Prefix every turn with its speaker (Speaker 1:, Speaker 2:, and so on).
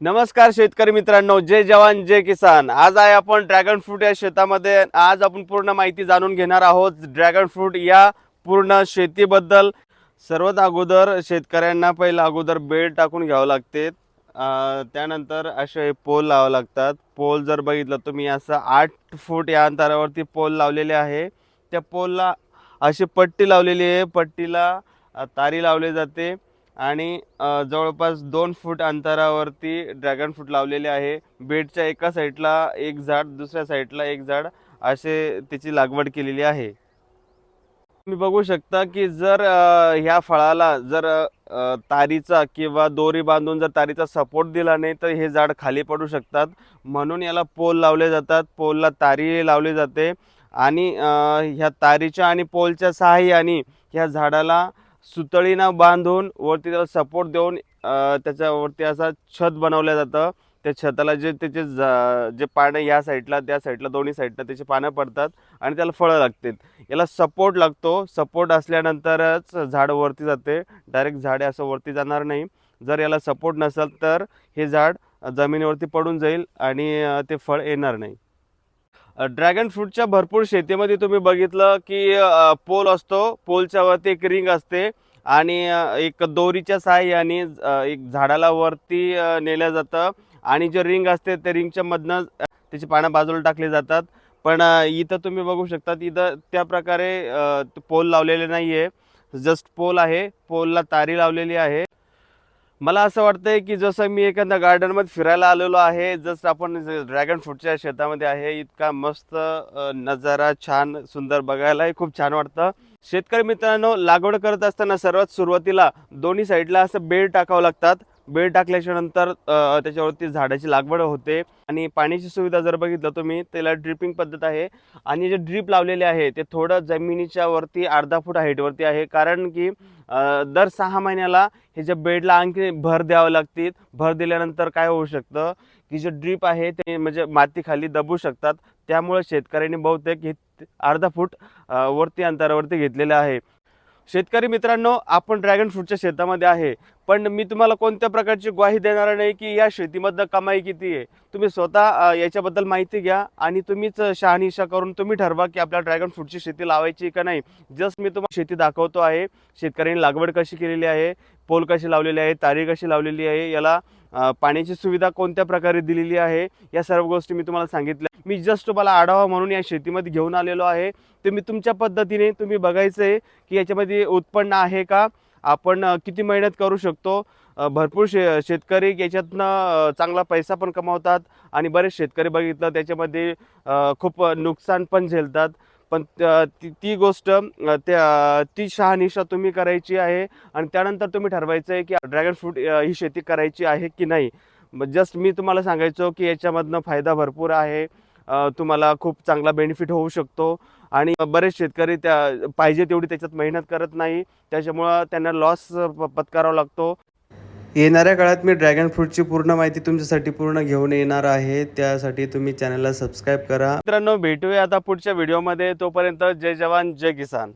Speaker 1: नमस्कार शेतकरी मित्रांनो जय जवान जय किसान. आज आहे आपण ड्रॅगन फ्रूट या शेतामध्ये. आज आपण पूर्ण माहिती जाणून घेणार आहोत ड्रॅगन फ्रूट या पूर्ण शेतीबद्दल. सर्वात अगोदर शेतकऱ्यांना पहिलं अगोदर बेड टाकून घ्यावं लागते. त्यानंतर असे पोल लावावं लागतात. पोल जर बघितलं तुम्ही असं आठ फूट या अंतरावरती पोल लावलेले आहे. त्या पोलला अशी पट्टी लावलेली आहे. पट्टीला तारी लावली जाते. आणि जवळपास दोन फूट अंतरावरती ड्रॅगन फ्रूट लावलेले आहे. बेडच्या एका साईडला एक झाड दुसऱ्या साईडला एक झाड असे त्याची लागवड केलेली आहे. तुम्ही बघू शकता की जर ह्या फळाला जर तारीचा किंवा दोरी बांधून जर तारीचा सपोर्ट दिला नाही तर हे झाड खाली पडू शकतात. म्हणून याला पोल लावले जातात. पोलला तारी लावली जाते. आणि ह्या तारीच्या आणि पोलच्या सहाय्याने ह्या झाडाला सुतळीनं बांधून वरती त्याला सपोर्ट देऊन त्याच्यावरती असा छत बनवलं जातं. त्या छताला जे त्याचे जा- जे पानं या साईडला त्या साईडला दोन्ही साईडला त्याचे पानं पडतात आणि त्याला फळं लागतात याला सपोर्ट लागतो. सपोर्ट असल्यानंतरच झाड वरती जाते. डायरेक्ट झाडे असं वरती जाणार नाही. जर याला सपोर्ट नसेल तर हे झाड जमिनीवरती पडून जाईल आणि ते फळ येणार नाही. ड्रॅगन फ्रूटच्या भरपूर शेतीमध्ये तुम्ही बघितलं की पोल असतो. पोलच्या वरती एक रिंग असते आणि एक दोरीच्या सहाय्याने एक झाडाला वरती नेलं जातं आणि जे रिंग असते त्या रिंगच्या मधनं त्याची पानं बाजूला टाकली जातात. पण इथं तुम्ही बघू शकता इथं त्या प्रकारे पोल लावलेले नाही आहे जस्ट पोल आहे. पोलला तारी लावलेली आहे. मला असं वाटतंय की जसं मी एखाद्या गार्डनमध्ये फिरायला आलेलो आहे जसं आपण ड्रॅगन फ्रूटच्या शेतामध्ये आहे इतका मस्त नजारा छान सुंदर बघायलाही खूप छान वाटतं. शेतकरी मित्रांनो लागवड करत असताना सर्वात सुरुवातीला दोन्ही साईडला असं बेड टाकावं लागतात. बेड टाकल्याच्या नंतर त्याच्यावरती झाडाची लागवड होते. आणि पाण्याची सुविधा जर बघितलं तुम्ही त्याला ड्रिपिंग पद्धत आहे. आणि जे ड्रीप लावलेले आहे ते थोडं जमिनीच्या वरती अर्धा फूट हाईटवरती आहे. कारण की दर सहा महिन्याला हे जे बेडला आणखी भर द्यावं लागतील. भर दिल्यानंतर काय होऊ शकतं? की जे ड्रीप आहे ते म्हणजे मातीखाली दबू शकतात. त्यामुळे शेतकऱ्यांनी बहुतेक हे अर्धा फूट वरती अंतरावरती घेतलेलं आहे. शेतकरी मित्रांनो आपण ड्रॅगन फ्रूटच्या शेतामध्ये आहे. पण मी तुम्हाला कोणत्या प्रकारची ग्वाही देणार नाही की या शेतीमधनं कमाई किती आहे? तुम्ही स्वतः याच्याबद्दल माहिती घ्या आणि तुम्हीच शहानिशा करून तुम्ही ठरवा की आपल्या ड्रॅगन फ्रूटची शेती लावायची का नाही. जस्ट मी तुम्हाला शेती दाखवतो आहे. शेतकऱ्यांनी लागवड कशी केलेली आहे पोल कशी लावलेली आहे तारी कशी लावलेली आहे याला पाण्याची सुविधा कोणत्या प्रकारे दिलेली आहे या सर्व गोष्टी मी तुम्हाला सांगितल्या मी जस्ट तुम्हाला आढावा म्हणून या शेतीमध्ये घेऊन आलेलो आहे. तुम्ही तुमच्या पद्धतीने तुम्ही बघायचं आहे की याच्यामध्ये उत्पन्न आहे का? आपण किती मेहनत करू शकतो? भरपूर शे शेतकरी याच्यातनं चांगला पैसा पण कमावतात आणि बरेच शेतकरी बघितलं त्याच्यामध्ये खूप नुकसान पण झेलतात. पण ती ती गोष्ट त्या ती शहानिशा तुम्ही करायची आहे आणि त्यानंतर तुम्ही ठरवायचं आहे की ड्रॅगन फ्रूट ही शेती करायची आहे की नाही. जस्ट मी तुम्हाला सांगायचो की याच्यामधनं फायदा भरपूर आहे. तुम्हाला खूप चांगला बेनिफिट होऊ शकतो. आणि बरेच शेतकरी त्या पाहिजे तेवढी त्याच्यात मेहनत करत नाही. त्याच्यामुळं त्यांना लॉस पत्करावा लागतो. येणाऱ्या काळात मी ड्रॅगन फ्रूटची पूर्ण माहिती तुमच्यासाठी पूर्ण घेऊन येणार आहे. त्यासाठी तुम्ही चॅनलला सबस्क्राईब करा. मित्रांनो भेटूया आता पुढच्या व्हिडिओमध्ये तोपर्यंत जय जवान जय किसान.